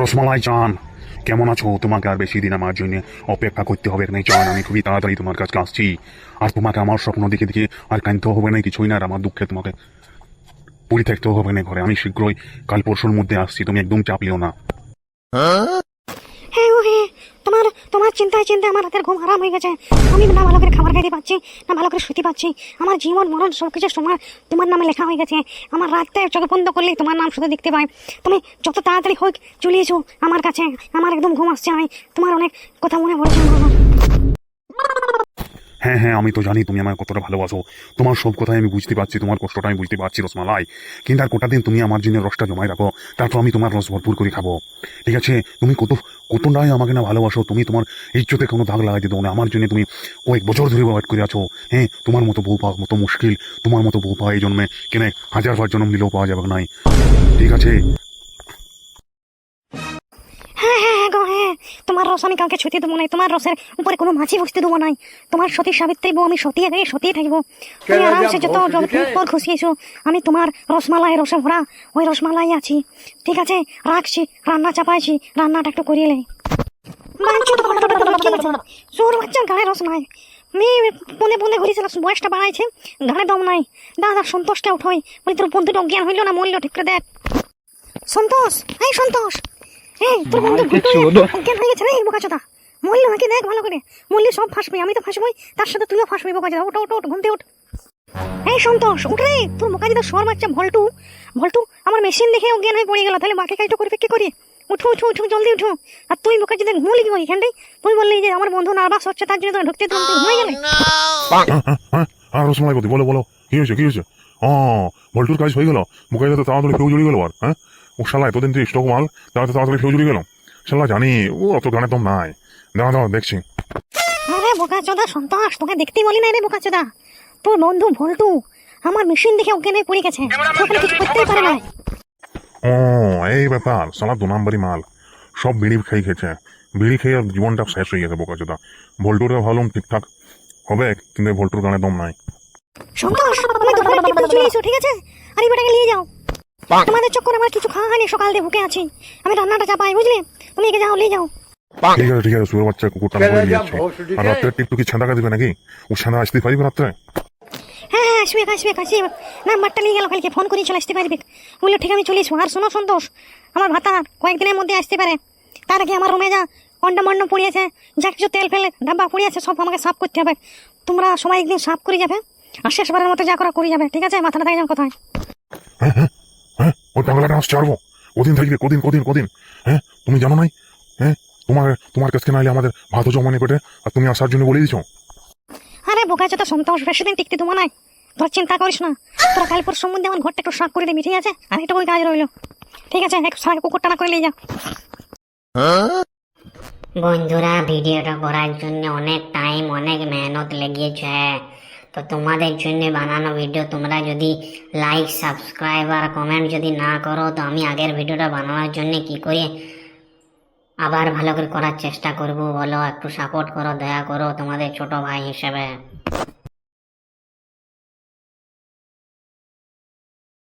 রসমালাই চান কেমন আছো? তোমাকে আর বেশি দিন আমার জন্য অপেক্ষা করতে হবে না চান আমি খুবই তাড়াতাড়ি তোমার কাছে আসছি। আর তোমাকে আমার স্বপ্ন দেখে দেখে আর কাঁদতেও হবে না কিছুই না, আর আমার দুঃখে তোমাকে পুরী থাকতেও হবে না ঘরে। আমি শীঘ্রই কাল পরশুর মধ্যে আসছি, তুমি একদম চাপ লিও না। হ্যাঁ? তোমার তোমার চিন্তায় চিন্তায় আমার রাতের ঘুম হারাম হয়ে গেছে। আমি না ভালো করে খাবার খাইতে পাচ্ছি, না ভালো করে শুতে পাচ্ছি। আমার জীবন, মরণ সব কিছু সময় তোমার নামে লেখা হয়ে গেছে। আমার রাতে চোখে বন্ধ করলেই তোমার নাম শুধু দেখতে পাই। তুমি যত তাড়াতাড়ি হোক চলে এসো আমার কাছে। আমার একদম ঘুম আসছে। আমি তোমার অনেক কথা মনে পড়েছে আমার। হ্যাঁ হ্যাঁ আমি তো জানি তুমি আমার কতটা ভালোবাসো। তোমার সব কথাই আমি বুঝতে পারছি, তোমার কষ্টটা আমি বুঝতে পারছি, রসমালাই। কিন্তু আর কটা দিন তুমি আমার জন্য রসটা জমায় রাখো, তারপর আমি তোমার রস ভরপুর করে খাব। ঠিক আছে? তুমি কত, কতটাই আমাকে না ভালোবাসো, তুমি তোমার ইজ্জতে কোনো দাগ লাগাইতে দেবো না। আমার জন্য তুমি কয়েক বছর ধরে ওয়েট করে আছো হ্যাঁ? তোমার মতো বউ পাওয়া মতো মুশকিল, তোমার মতো বউ পাওয়া এই জন্মে। কেন হাজার বার জন্ম দিলেও পাওয়া যাবে নাই। ঠিক আছে? তোমার রস আমি কাউকে ছুটি দেবো নাই। তোমার রসের উপরে কোনো মাছি বসতে দেবো নাই। তোমার সতী সাবিত্রী বউ আমি সতী আগে সতী থাকব। তুমি আরামসে যত যত পর খুশি এসো আমি তোমার রসমালাই রসে ভরা ওই রসমালাই আছি। ঠিক আছে রাখছি রান্না চাপাইছি রান্নাটা একটু করিয়ে লাই সোর গায়ে রস নাই। মেয়ে পন্দে পন্দে ঘুরিয়েছিল বয়সটা বাড়াইছে গায়ে দম নাই। দাদা সন্তোষটা উঠোই। বলি তোর বন্ধুটা অজ্ঞান হইল না মরলো ঠিক করে দেখ। সন্তোষ এই সন্তোষ। এই তোর বন্ধু হয়ে গেছে রে বোকাচোদা মরল নাকি দেখ ভালো করে মরলে সব ফাঁসবি আমি তো ফাঁসবই তার সাথে তুইও ফাঁসবি বোকাচোদা ওটা ওটা ওঠ ঘুমতে ওঠ এই সন্তোষ উঠ রে তোর বোকাচোদা সর বাচ্চা ভল্টু ভল্টু আমার মেশিন দেখে অজ্ঞান হয়ে পড়ে গেল তাহলে বাকি কাজটা করবে কি করে উঠো উঠো উঠো জলদি উঠো আর তুই বোকাচোদা ঘুমলি কি এখানটাই তুই বললি যে আমার বন্ধু নার্ভাস হচ্ছে তার জন্য ঢুকতে গেলে হ্যাঁ হ্যাঁ হ্যাঁ রসমালাই বলতে বলো বলো কি হয়েছে কি হয়েছে ও ভল্টুর কাজ হয়ে গেল মুখাই তো তাড়াতাড়ি ফেউ জড়িয়ে গেল আর হ্যাঁ ও শালা এতদিন তো স্টক মাল তাড়াতাড়ি ফেউ জড়িয়ে গেল শালা জানি ও অত গানে দম নাই। দাঁড়া দাঁড়া দেখছি। আরে বোকাচোদা সন্তোষ তোকে দেখতেই বলি না রে বোকাচোদা। তোর বন্ধু ভল্টু আমার মেশিন দেখে অজ্ঞান হয়ে পড়ে গেছে। তোকে কিছু করতেই পারে না ও এই ব্যাপার শালা দু নাম্বারই মাল। সব বিড়ি খেয়ে খেয়েছে। বিড়ি খেয়ে জীবনটা শেষ হয়ে গেছে বোকাচোদা। ভল্টুরে ভাবলাম ঠিকঠাক। হবে কিন্তু ভল্টুর গানে দম নাই। সন্তোষ তুমি এসো ঠিক আছে? আর এই বেটাকে নিয়ে যাও। তোমাদের চক্করে আমার কিছু খাওয়া হয়নি সকাল দিয়ে ভুকে আছি। আমি রান্নাটা চাপাই বুঝলে? তুমি একে যাও নিয়ে যাও। ঠিক আছে ঠিক আছে সুর বাচ্চা কুকুরটা করে নিয়ে যাচ্ছে আর রাত্রে টিপটু কি ছাঁদা দিবে নাকি? ও ছাঁদা আসতে পারবে রাত্রে? হ্যাঁ হ্যাঁ আসবে আসবে আসবে নাম্বারটা নিয়ে গেল কালকে ফোন করে চলে আসতে পারবে। বলল ঠিক আমি চলে আর শোনো সন্তোষ আমার ভাতা কয়েকদিনের মধ্যে আসতে পারে। তার আগে আমার রুমে যা অন্ডা মন্ড পড়িয়েছে যা কিছু তেল ফেলে ডাব্বা পড়িয়েছে সব আমাকে সাফ করতে হবে। তোমরা সবাই একদিন সাফ করে যাবে। আর শেষবারের মতো যা করা করে যাবে। ঠিক আছে? মাথাটা থাকে যাও কোথায়? হ্যাঁ হ্যাঁ। ওই বাংলাটা আসছে আরবো। কদিন থাকবে কদিন কদিন কদিন। হ্যাঁ তুমি জানো নাই? হ্যাঁ তোমার তোমার কাছকে নাইলে আমাদের ভাত জমানে পেটে। আর তুমি আসার জন্য বলে দিছো। আরে বোকা যত সন্তোষ বেশি দিন টিকতে তোমার নাই। তোর চিন্তা করিস না। তোরা কাল পর সম্বন্ধে আমার ঘরটা একটু সাফ করে দিবি ঠিক আছে। আর একটু কাজ রইল। ঠিক আছে এক সারা কুকুরটা না করে নিয়ে যা। বন্ধুরা ভিডিওটা করার জন্য অনেক টাইম অনেক মেহনত লেগেছে। তো তোমাদের জন্য বানানো ভিডিও তোমরা যদি লাইক সাবস্ক্রাইব আর কমেন্ট যদি না করো, তো আমি আগের ভিডিওটা বানানোর জন্য কি করে আবার ভালো করে করার চেষ্টা করব বলো? একটু সাপোর্ট করো, দয়া করো তোমাদের ছোট ভাই হিসেবে।